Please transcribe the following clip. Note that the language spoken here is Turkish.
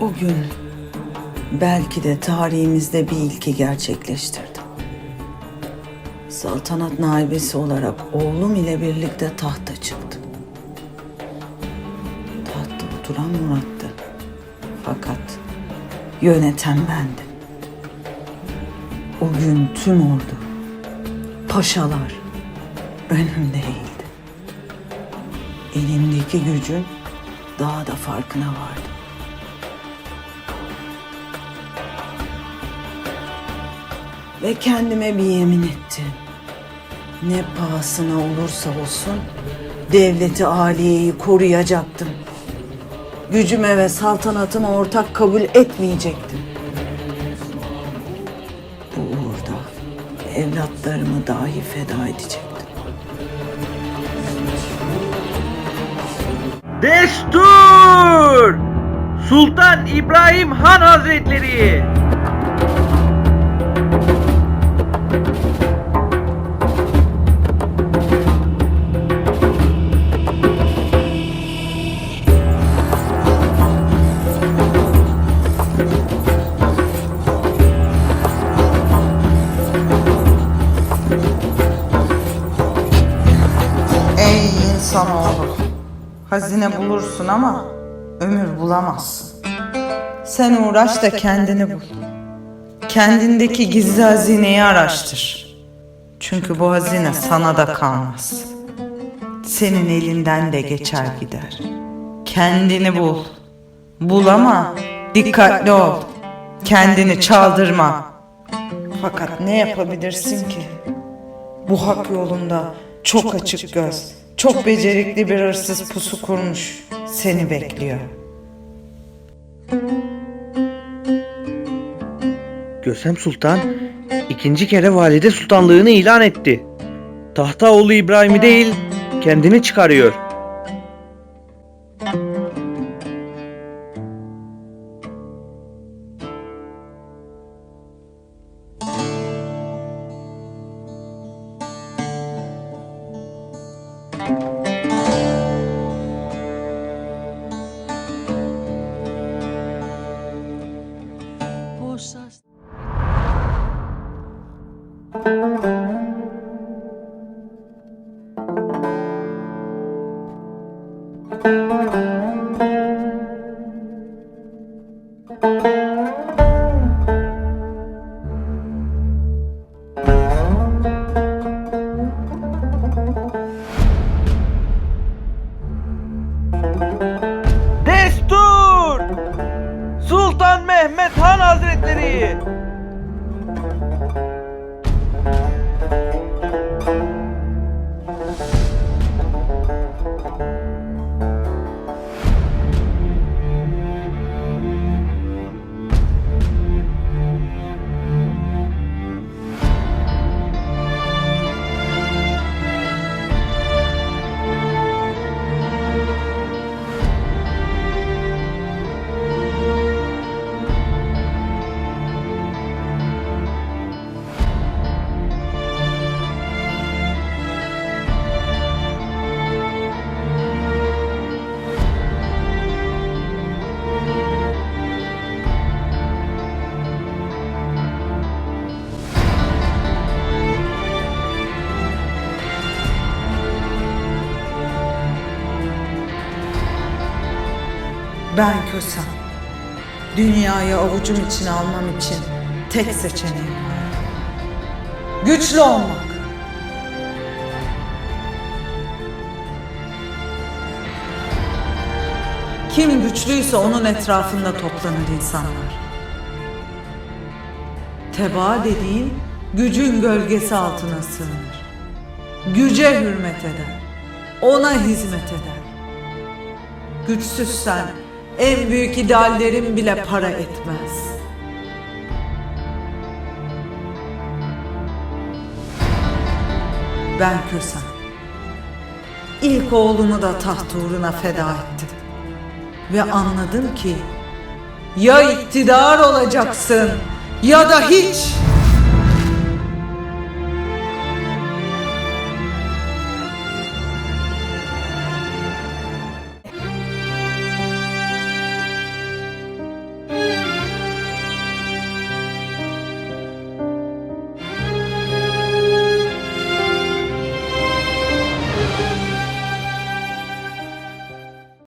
O gün belki de tarihimizde bir ilki gerçekleştirdim. Saltanat naibesi olarak oğlum ile birlikte tahta çıktım. Tahtta oturan Murat'tı. Fakat yöneten bendim. O gün tüm ordu, paşalar önümdeydi. Elimdeki gücün daha da farkına vardım. Ve kendime bir yemin ettim. Ne pahasına olursa olsun devleti aliyeyi koruyacaktım. Gücüme ve saltanatıma ortak kabul etmeyecektim. Bu uğurda evlatlarımı dahi feda edecektim. Destur! Sultan İbrahim Han Hazretleri! Ey insanoğlu! Hazine bulursun ama ömür bulamazsın. Sen uğraş da kendini bul. Kendindeki gizli hazineyi araştır. Çünkü bu hazine sana da kalmaz. Senin elinden de geçer gider. Kendini bul. Bul ama dikkatli ol. Kendini çaldırma. Fakat ne yapabilirsin ki? Bu hak yolunda çok açık göz, çok becerikli bir hırsız pusu kurmuş. Seni bekliyor. Kösem Sultan ikinci kere valide sultanlığını ilan etti. Tahta oğlu İbrahim'i değil kendini çıkarıyor. Destur! Sultan Mehmet Han Hazretleri! Ben Kösem. Dünyayı avucum içine almam için tek seçeneğim var. Güçlü olmak. Kim güçlüyse onun etrafında toplanır insanlar. Teba dediğin gücün gölgesi altına sığınır. Güce hürmet eder. Ona hizmet eder. Güçsüzsen en büyük ideallerin bile para etmez. Ben Kösem. İlk oğlumu da taht uğruna feda ettim. Ve anladım ki ya iktidar olacaksın ya da hiç.